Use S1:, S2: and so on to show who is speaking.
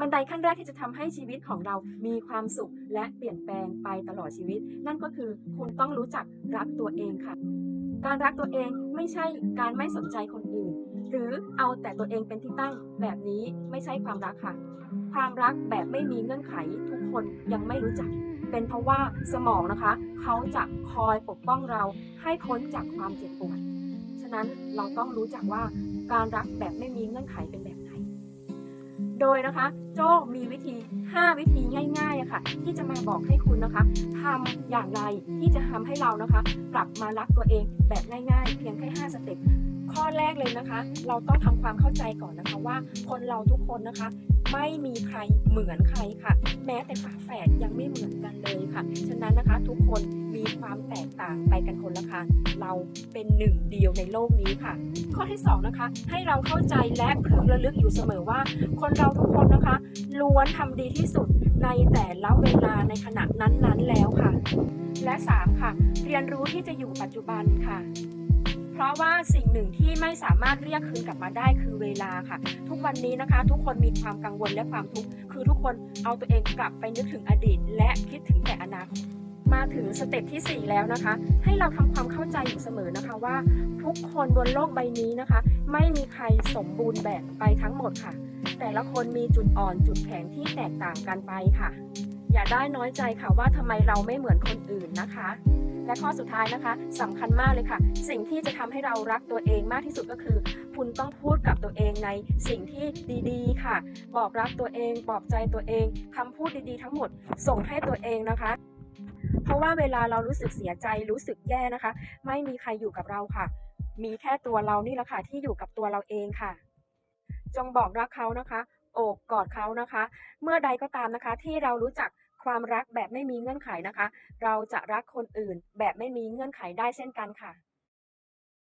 S1: บันไดขั้นแรกที่จะทำให้ชีวิตของเรามีความสุขและเปลี่ยนแปลงไปตลอดชีวิต นั่นก็คือคุณต้องรู้จักรักตัวเองค่ะ การรักตัวเองไม่ใช่การไม่สนใจคนอื่น หรือเอาแต่ตัวเองเป็นที่ตั้งแบบนี้ไม่ใช่ความรักค่ะ ความรักแบบไม่มีเงื่อนไขทุกคนยังไม่รู้จัก เป็นเพราะว่าสมองนะคะ เขาจะคอยปกป้องเราให้พ้นจากความเจ็บปวดฉะนั้นเราต้องรู้จักว่าการรักแบบไม่มีเงื่อนไขเป็น โดยนะคะ โจ้มีวิธี 5 วิธีง่ายๆอะค่ะ ที่จะมาบอกให้คุณนะคะทำอย่างไรที่จะทำให้เรานะคะ กลับมารักตัวเองแบบง่ายๆ เพียงแค่5สเต็ปข้อแรกเลยนะคะ เราต้องทำความเข้าใจก่อนนะคะว่าคนเราทุกคนนะคะ ไม่มีใครเหมือนใครค่ะ แม้แต่ฝาแฝดยังไม่เหมือนกันเลยค่ะ ฉะนั้นนะคะทุกคน ความแตกต่างไปกันคนละค่ะเราเป็นหนึ่งเดียวในโลกนี้ค่ะ ข้อที่สองนะคะให้เราเข้าใจและพึงระลึกอยู่เสมอว่า คนเราทุกคนนะคะ ล้วนทำดีที่สุดในแต่ละเวลาในขณะนั้นๆแล้วค่ะ และสามค่ะ เรียนรู้ที่จะอยู่ปัจจุบันค่ะเพราะว่าสิ่งหนึ่งที่ไม่สามารถเรียกคืนกลับมาได้คือเวลาค่ะ ทุกวันนี้นะคะ ทุกคนมีความกังวลและความทุกข์คือทุกคนเอาตัวเองกลับไปนึกถึงอดีต และคิดถึงแต่อนาคต มาถึงสเต็ปที่ 4 แล้วนะคะ ให้เราทำความเข้าใจอยู่เสมอนะคะว่า ทุกคนบนโลกใบนี้นะคะ ไม่มีใครสมบูรณ์แบบไปทั้งหมดค่ะ แต่ละคนมีจุดอ่อนจุดแข็งที่แตกต่างกันไปค่ะ อย่าได้น้อยใจค่ะว่าทำไมเราไม่เหมือนคนอื่นนะคะและข้อสุดท้ายนะคะสำคัญมากเลยค่ะ สิ่งที่จะทำให้เรารักตัวเองมากที่สุดก็คือ คุณต้องพูดกับตัวเองในสิ่งที่ดีๆ ค่ะ บอกรักตัวเองปลอบใจตัวเองคำพูดดีๆ ทั้งหมดส่งให้ตัวเองนะคะ เพราะว่าเวลาเรารู้สึกเสียใจรู้สึกแย่นะคะ ไม่มีใครอยู่กับเราค่ะ มีแค่ตัวเรานี่แหละค่ะที่อยู่กับตัวเราเองค่ะ จงบอกรักเขานะคะโอบกอดเขานะคะ เมื่อใดก็ตามนะคะ ที่เรารู้จักความรักแบบไม่มีเงื่อนไขนะคะ เราจะรักคนอื่นแบบไม่มีเงื่อนไขได้เช่นกันค่ะ